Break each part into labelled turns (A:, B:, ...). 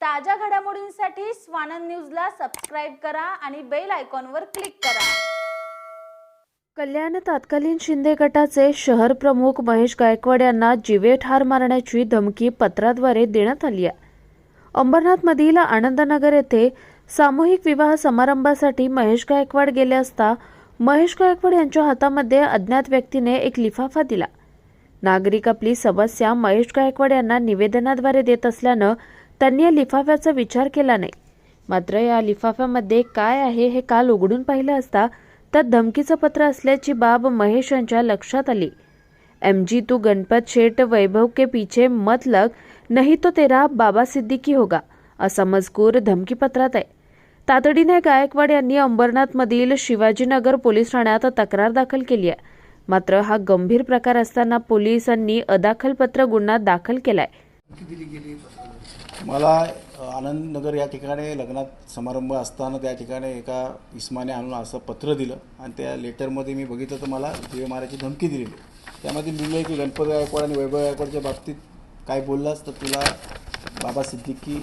A: ताज्या घडामोडींसाठी स्वानंद न्यूजला सबस्क्राईब करा आणि बेल आयकॉनवर क्लिक करा.
B: कल्याण तत्कालीन शिंदे गटाचे शहर प्रमुख महेश गायकवाड यांना जीवे ठार मारण्याची धमकी पत्राद्वारे देण्यात आली आहे. अंबरनाथमधील आनंदनगर येथे सामूहिक विवाह समारंभासाठी महेश गायकवाड गेले असता महेश गायकवाड यांच्या हातामध्ये अज्ञात व्यक्तीने एक लिफाफा दिला. नागरिक आपली समस्या महेश गायकवाड यांना निवेदनाद्वारे देत असल्यानं त्यांनी या लिफाफ्याचा विचार केला नाही. मात्र या लिफाफ्यामध्ये काय आहे हे काल उघडून पाहिलं असता त्यात धमकीचं पत्र असल्याची बाब महेश यांच्या लक्षात आली. एम जी तू गणपत शेठ वैभव के पीछे मत लग नहीं तो तेरा बाबा सिद्दीकी होगा असा मजकूर धमकीपत्रात आहे. तातडीने गायकवाड यांनी अंबरनाथमधील शिवाजीनगर पोलीस ठाण्यात तक्रार दाखल केली आहे. मात्र हा गंभीर प्रकार असताना पोलिसांनी अदाखलपत्र गुन्हा दाखल केलाय.
C: मला आनंदनगर या ठिकाणी लग्नात समारंभ असताना त्या ठिकाणी एका इस्माने आणून असं पत्र दिलं आणि त्या लेटरमध्ये मी बघितलं तर मला जीवे मारायची धमकी दिलेली. त्यामध्ये लिहिलं की गणपत गायकवाड आणि वैभव गायकवाडच्या बाबतीत काय बोललास तर तुला बाबा सिद्दीकी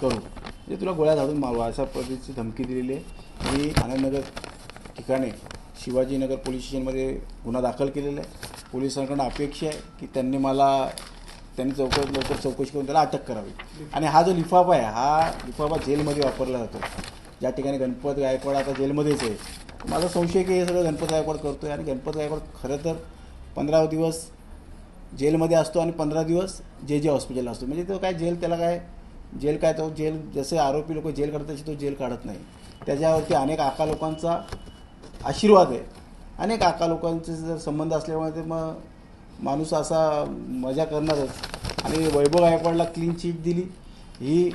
C: करू. म्हणजे तुला गोळ्या झाडून मारू अशा पद्धतीची धमकी दिलेली आहे. मी आनंदनगर ठिकाणी शिवाजीनगर पोलीस स्टेशनमध्ये गुन्हा दाखल केलेला आहे. पोलिसांकडून अपेक्षा आहे की त्यांनी मला त्यांनी चौकशी लवकर चौकशी करून त्याला अटक करावी. आणि हा जो लिफाफा आहे हा लिफाफा जेलमध्ये वापरला जातो. ज्या ठिकाणी गणपत गायकवाड आता जेलमध्येच आहे. माझा संशय की हे सगळं गणपत गायकवाड करतो आहे आणि गणपत गायकवाड खरं तर पंधरा दिवस जेलमध्ये असतो आणि पंधरा दिवस जे जे हॉस्पिटलला असतो. म्हणजे तो काय जेल त्याला काय जेल काय तो जेल जसे आरोपी लोक जेल काढतात तसे तो जेल काढत नाही. त्याच्यावरती अनेक आका लोकांचा आशीर्वाद आहे. अनेक आका लोकांचे जर संबंध असल्यामुळे ते मग माणूस असा मजा करणारच. आणि वैभव गायकवाडला क्लीन चीट दिली. ही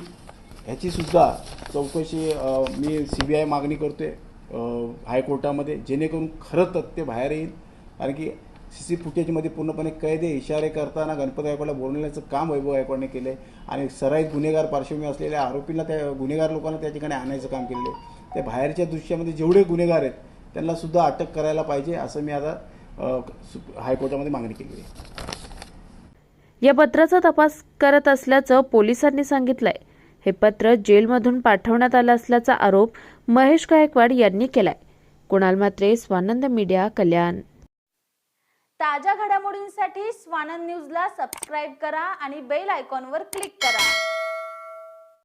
C: ह्याचीसुद्धा चौकशी मी सी बी आय मागणी करतो आहे हायकोर्टामध्ये जेणेकरून खरं तथ्य बाहेर येईल. कारण की सी सी फुटेजमध्ये पूर्णपणे कैदे इशारे करताना गणपत गायकवाडला बोलण्याचं काम वैभव गायकवाडने केलं आहे आणि सराईत गुन्हेगार पार्श्वभूमी असलेल्या आरोपींना त्या गुन्हेगार लोकांना त्या ठिकाणी आणायचं काम केलेलं आहे. त्या बाहेरच्या दृश्यामध्ये जेवढे गुन्हेगार आहेत त्यांना सुद्धा अटक करायला पाहिजे असं मी आता हायकोर्टामध्ये मागणी केली आहे.
B: या पत्राचा तपास करत असल्याचं पोलिसांनी सांगितलंय. हे पत्र जेलमधून पाठवण्यात आलं असल्याचा आरोप महेश गायकवाड यांनी केलाय. कुणाल मात्रे स्वानंद मीडिया कल्याण.
A: ताज्या घडामोडींसाठी स्वानंद न्यूजला सबस्क्राईब करा आणि बेल आयकॉनवर क्लिक करा.